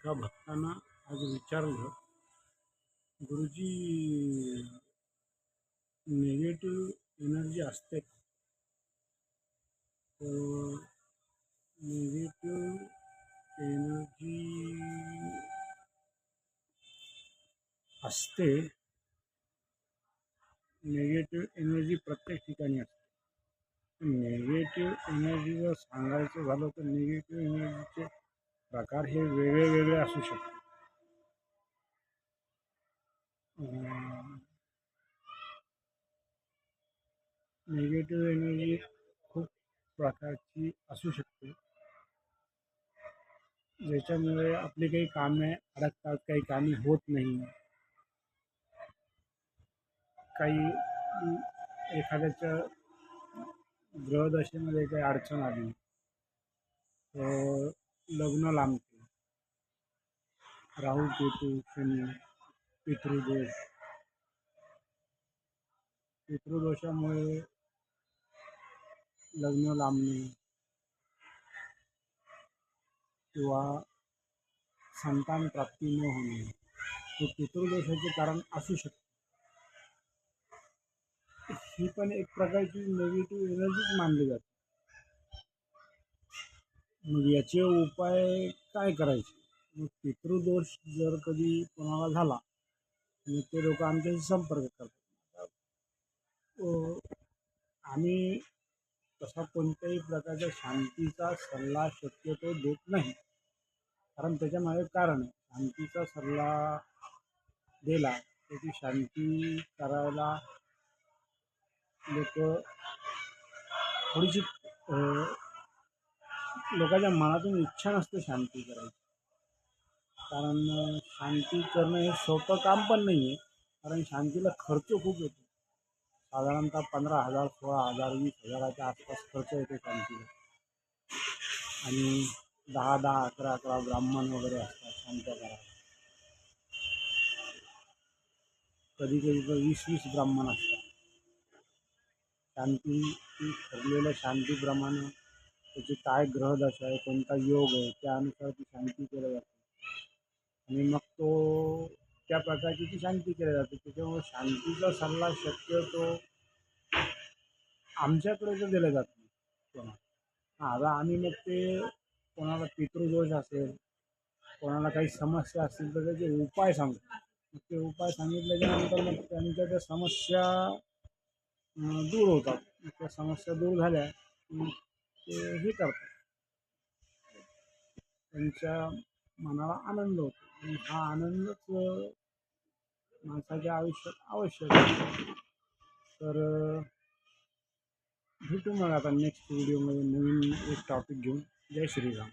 एका भक्तानं आज विचारलं गुरुजी निगेटिव्ह एनर्जी असते तर निगेटिव्ह एनर्जी असते निगेटिव्ह एनर्जी प्रत्येक ठिकाणी असते. निगेटिव्ह एनर्जी जर सांगायचं झालं तर निगेटिव्ह एनर्जीचे प्रकार हे वेगळे वेगळे असू शकतात. निगेटिव्ह एनर्जी खूप प्रकारची असू शकते. ज्याच्यामुळे आपली काही कामे अडकतात काही कामे होत नाही. काही एखाद्याच्या ग्रहदशेमध्ये काही अडचण आली तर लग्न लांबते. राहू केतू शनी पितृदोष. पितृदोषामुळे लग्न लांबणे किंवा संतान प्राप्ती न होणे हे पितृदोषाचे कारण असू शकते. ही पण एक प्रकारची नेगेटिव्ह एनर्जीच मानली जाते. मग याचे उपाय काय करायचे? मग पितृदोष जर कधी कोणाला झाला मग ते लोक आमच्याशी संपर्क करतात. आम्ही तसा कोणत्याही प्रकारच्या शांतीचा सल्ला शक्यतो देत नाही. कारण त्याच्यामागे कारण आहे. शांतीचा सल्ला दिला त्याची शांती करायला लोक थोडीशी लोकांच्या मनातून इच्छा नसते शांती करायची. कारण शांती करणं हे सोपं काम पण नाही आहे कारण शांतीला खर्च खूप येतो. साधारणतः पंधरा हजार सोळा हजार वीस हजाराच्या आसपास खर्च येतो शांतीला. आणि दहा दहा अकरा अकरा ब्राह्मण वगैरे असतात शांत करायला कधी कधी तर वीस वीस ब्राह्मण असतात. शांती ठरलेलं ठरलेल्या शांतीप्रमाणे त्याची काय ग्रहदशा आहे कोणता योग आहे त्यानुसार ती शांती केली जाते आणि मग तो त्या प्रकारची ती शांती केली जाते त्याच्यामुळे शांतीचा सल्ला शक्यतो आमच्याकडे तर दिला जात नाही कोणाला. आता आम्ही मग ते कोणाला पितृदोष असेल कोणाला काही समस्या असतील तर त्याचे उपाय सांगतो मग ते उपाय सांगितल्याच्यानंतर मग त्यांच्या त्या समस्या अं, दूर होतात. त्या समस्या दूर झाल्या ते हे करतात. त्यांच्या मनाला आनंद होतो. आणि हा आनंदच माणसाच्या आयुष्यात आवश्यक आहे. तर भेटू मग आता नेक्स्ट व्हिडिओमध्ये नवीन एक टॉपिक घेऊन. जय श्रीराम.